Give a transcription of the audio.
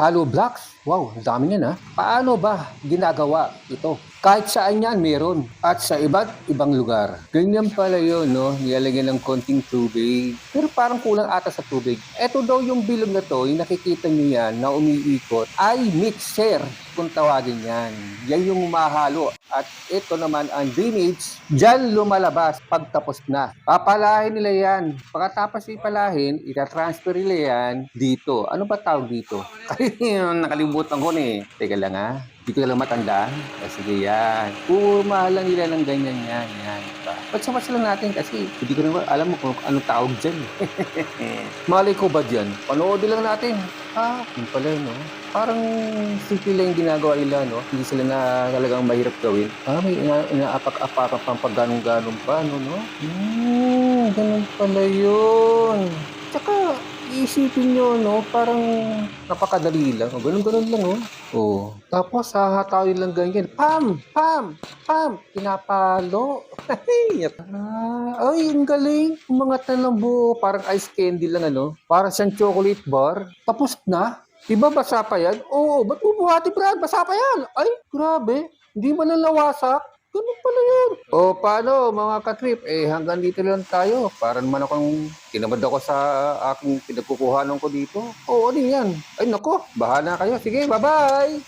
Hollow blocks? Wow, ang dami niyan ha. Paano ba ginagawa ito? Kahit saan yan meron at sa iba't ibang lugar. Ganyan pala yun, no? Nilalagyan ng konting tubig. Pero parang kulang ata sa tubig. Ito daw yung bilog na to, yung nakikita nyo yan na umiikot, ay mixer kung tawagin yan. Yan yung mahalo. At ito naman ang drainage, dyan lumalabas pagtapos na. Papalahin nila yan. Pagkatapos ipalahin, itatransfer nila yan dito. Ano ba tawag dito? Nakalimutan ko na eh. Teka lang ha. Hindi ko lang matandaan. Ah, sige yan. Purma lang nila ng ganyan yan. Yan. Diba? Patsapas lang natin kasi hindi ko naman alam mo kung anong tawag dyan. Malay ko ba dyan? Panoodin lang natin. Ah, yun pala no? Parang simple lang yung ginagawa nila, no? Hindi sila na talagang mahirap gawin. Ah, may ina inaapak-apakan pang pagganong-ganong pa, no, no? Hmm, ganun pala yun. Tsaka, iisipin nyo, no? Parang napakadali lang. Oh, ganun-ganun lang, oh. Oh. Tapos, hahatawin lang ganyan. Pam! Pam! Pam! Pinapalo. ah, ay, ang galing. Umangat na lang buo. Parang ice candy lang, ano? Parang siyang chocolate bar. Tapos na. Diba basa pa yan? Oo, ba't bubuhati, Brad? Basa pa yan. Ay, grabe. Hindi man nalawasak. Ganun pala yun. O paano mga katrip, eh hanggang dito lang tayo. Para naman akong kinamad ako sa aking pinagkukuhanan ko dito. O ano yan? Ay nako, bahala kayo. Sige, bye-bye!